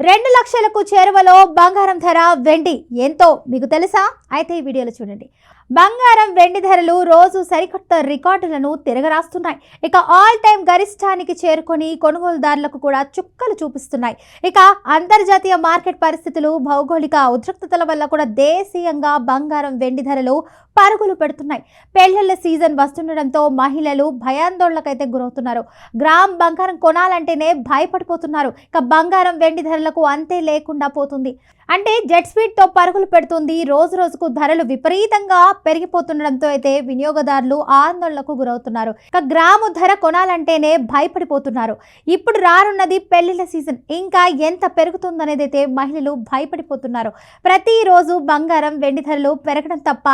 రెండు లక్షలకు చేరువలో బంగారం ధర వెండి. ఎంతో? మీకు తెలుసా? అయితే ఈ వీడియోలో చూడండి. బంగారం వెండి ధరలు రోజు సరికొత్త రికార్డులను తిరగరాస్తున్నాయి. ఇక ఆల్ టైం గరిష్టానికి చేరుకొని కొనుగోలుదారులకు కూడా చుక్కలు చూపిస్తున్నాయి. ఇక అంతర్జాతీయ మార్కెట్ పరిస్థితులు భౌగోళిక ఉద్రిక్తతల వల్ల కూడా దేశీయంగా బంగారం వెండి ధరలు పరుగులు పెడుతున్నాయి. పెళ్ళిళ్ళ సీజన్ వస్తుండడంతో మహిళలు భయాందోళనకైతే గురవుతున్నారు. గ్రామ్ బంగారం కొనాలంటేనే భయపడిపోతున్నారు. ఇక బంగారం వెండి ధరలకు అంతే లేకుండా పోతుంది. అంటే జెట్ స్పీడ్తో పరుగులు పెడుతుంది. రోజు రోజుకు ధరలు విపరీతంగా పెరిగిపోతుండడంతో అయితే వినియోగదారులు ఆందోళనకు గురవుతున్నారు. ఇక గ్రాము ధర కొనాలంటేనే భయపడిపోతున్నారు. ఇప్పుడు రానున్నది పెళ్ళిళ్ళ సీజన్. ఇంకా ఎంత పెరుగుతుందనేది అయితే మహిళలు భయపడిపోతున్నారు. ప్రతిరోజు బంగారం వెండి ధరలు పెరగడం తప్ప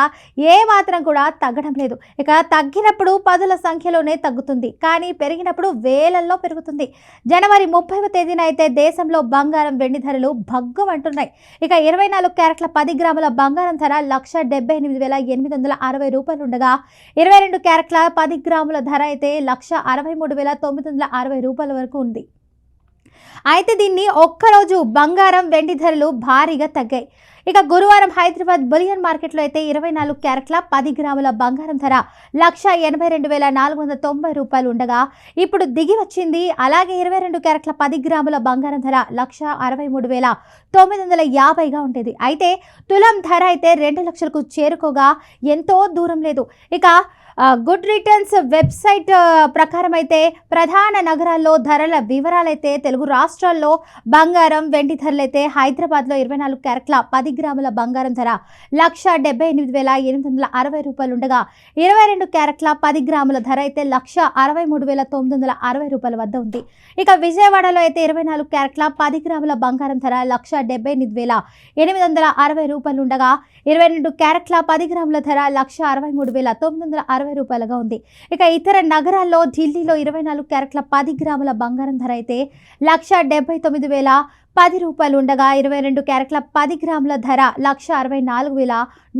ఏ మాత్రం కూడా తగ్గడం లేదు. ఇక తగ్గినప్పుడు పదుల సంఖ్యలోనే తగ్గుతుంది. కానీ పెరిగినప్పుడు వేలల్లో పెరుగుతుంది. జనవరి ముప్పైవ తేదీన అయితే దేశంలో బంగారం వెండి ధరలు భగ్గమంటున్నాయి. ఇక ఇరవై నాలుగు క్యారెట్ల పది గ్రాముల బంగారం ధర లక్ష డెబ్బై ఎనిమిది వేల ఎనిమిది వందల అరవై రూపాయలు ఉండగా ఇరవై రెండు క్యారెట్ల పది గ్రాముల ధర అయితే లక్ష అరవై మూడు వేల తొమ్మిది వందల అరవై రూపాయల వరకు ఉంది. అయితే దీన్ని ఒక్కరోజు బంగారం వెండి ధరలు భారీగా తగ్గాయి. ఇక గురువారం హైదరాబాద్ బులియన్ మార్కెట్లో అయితే ఇరవై నాలుగు క్యారెట్ల పది గ్రాముల బంగారం ధర లక్ష ఎనభై రెండు వేల నాలుగు వందల తొంభై రూపాయలు ఉండగా ఇప్పుడు దిగి వచ్చింది. అలాగే ఇరవై రెండు క్యారెట్ల పది గ్రాముల బంగారం ధర లక్ష అరవై మూడు వేల తొమ్మిది వందల యాభైగా ఉండేది. అయితే తులం ధర అయితే రెండు లక్షలకు చేరుకోగా ఎంతో దూరం లేదు. ఇక గుడ్ రిటర్న్స్ వెబ్సైట్ ప్రకారం అయితే ప్రధాన నగరాల్లో ధరల వివరాలైతే తెలుగు రాష్ట్రాల్లో బంగారం వెండి ధరలు అయితే హైదరాబాద్లో ఇరవై నాలుగు క్యారెట్ల పది పది గ్రాముల బంగారం ధర లక్ష డెబ్బై ఎనిమిది వేల ఎనిమిది వందల అరవై రూపాయలు ఉండగా ఇరవై రెండు క్యారెట్ల పది గ్రాముల ధర అయితే లక్ష అరవై మూడు వేల తొమ్మిది వందల అరవై రూపాయల వద్ద ఉంది. ఇక విజయవాడలో అయితే ఇరవై నాలుగు క్యారెట్ల పది గ్రాముల బంగారం ధర లక్ష డెబ్బై ఎనిమిది వేల ఎనిమిది వందల అరవై రూపాయలు ఉండగా ఇరవై రెండు క్యారెట్ల పది గ్రాముల ధర లక్ష అరవై మూడు వేల తొమ్మిది వందల అరవై రూపాయలుగా ఉంది. ఇక ఇతర నగరాల్లో ఢిల్లీలో ఇరవై నాలుగు క్యారెట్ల పది గ్రాముల బంగారం ధర అయితే లక్ష డెబ్బై తొమ్మిది వేల పది రూపాయలు ఉండగా ఇరవై రెండు క్యారెట్ల పది గ్రాముల ధర లక్ష అరవై నాలుగు వేల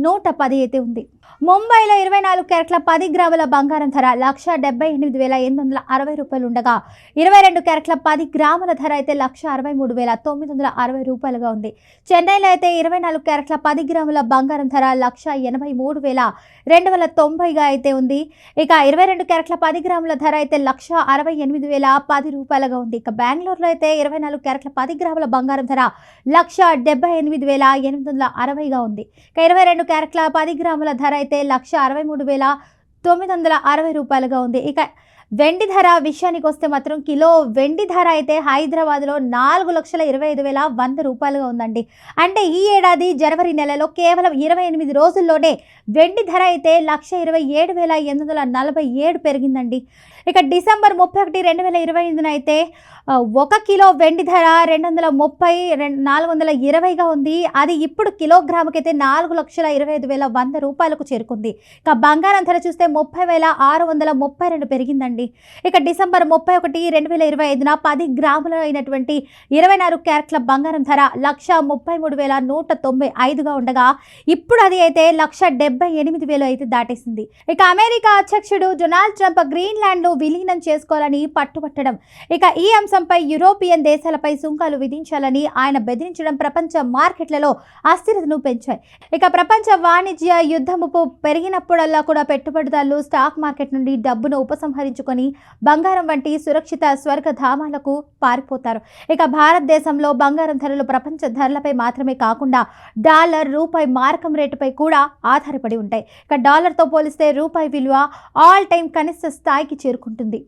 నూట పది అయితే ఉంది. ముంబైలో ఇరవై నాలుగు క్యారెట్ల పది గ్రాముల బంగారం ధర లక్ష డెబ్బై ఎనిమిది వేల ఎనిమిది వందల అరవై రూపాయలు ఉండగా ఇరవై రెండు క్యారెట్ల పది గ్రాముల ధర అయితే లక్ష అరవై మూడు వేల తొమ్మిది వందల అరవై రూపాయలుగా ఉంది. చెన్నైలో అయితే ఇరవై నాలుగు క్యారెట్ల పది గ్రాముల బంగారం ధర లక్ష ఎనభై మూడు వేల రెండు వందల తొంభైగా అయితే ఉంది. ఇక ఇరవై రెండు క్యారెట్ల పది గ్రాముల ధర అయితే లక్ష అరవై ఎనిమిది వేల పది రూపాయలుగా ఉంది. ఇక బెంగళూరులో అయితే ఇరవై నాలుగు క్యారెట్ల పది గ్రాముల బంగారం ధర లక్ష డెబ్బై ఎనిమిది వేల ఎనిమిది వందల అరవైగా ఉంది. ఇక ఇరవై రెండు క్యారెట్ల పది గ్రాముల ధర అయితే లక్ష అరవై మూడు వేల తొమ్మిది వందల అరవై రూపాయలుగా ఉంది. ఇక వెండి ధర విషయానికి వస్తే మాత్రం కిలో వెండి ధర అయితే హైదరాబాద్లో నాలుగు లక్షల ఇరవై ఐదు వేల వంద రూపాయలుగా ఉందండి. అంటే ఈ ఏడాది జనవరి నెలలో కేవలం ఇరవై ఎనిమిది రోజుల్లోనే వెండి ధర అయితే లక్ష ఇరవై ఏడు వేల ఎనిమిది వందల నలభై ఏడు పెరిగిందండి. ఇక డిసెంబర్ ముప్పై ఒకటి రెండు వేల ఇరవై ఎనిమిదిన అయితే ఒక కిలో వెండి ధర రెండు వందల ముప్పై రెండు నాలుగు వందల ఇరవైగా ఉంది. అది ఇప్పుడు కిలోగ్రాముకి అయితే నాలుగు లక్షల ఇరవై ఐదు వేల వంద రూపాయలకు చేరుకుంది. ఇక బంగారం ధర చూస్తే ముప్పై వేల ఆరు వందల ముప్పై రెండు పెరిగిందండి. ఇక డిసెంబర్ ముప్పై ఒకటి రెండు వేల ఇరవై ఐదున పది గ్రాముల అయినటువంటి ఇరవై నాలుగు క్యారెట్ల బంగారం ధర లక్ష ముప్పై మూడు వేల నూట తొంభై ఐదుగా ఉండగా ఇప్పుడు అది అయితే లక్ష డెబ్బై ఎనిమిది వేలు అయితే దాటేసింది. ఇక అమెరికా అధ్యక్షుడు డొనాల్డ్ ట్రంప్ గ్రీన్లాండ్ను విలీనం చేసుకోవాలని పట్టుబట్టడం ఇక ఈ అంశంపై యూరోపియన్ దేశాలపై సుంకాలు విధించాలని ఆయన బెదిరించడం ప్రపంచ మార్కెట్లలో అస్థిరతను పెంచాయి. ఇక ప్రపంచ వాణిజ్య యుద్ధముపు పెరిగినప్పుడల్లా కూడా పెట్టుబడిదారులు స్టాక్ మార్కెట్ నుండి డబ్బును ఉపసంహరించుకొని బంగారం వంటి సురక్షిత స్వర్గధామాలకు పారిపోతారు. ఇక భారతదేశంలో బంగారం ధరలు ప్రపంచ ధరలపై మాత్రమే కాకుండా డాలర్ రూపాయి మారకం రేటుపై కూడా ఆధారపడి ఉంటాయి. ఇక డాలర్తో పోలిస్తే రూపాయి విలువ ఆల్ టైం కనిష్ట స్థాయికి చేరుకుంటుంది.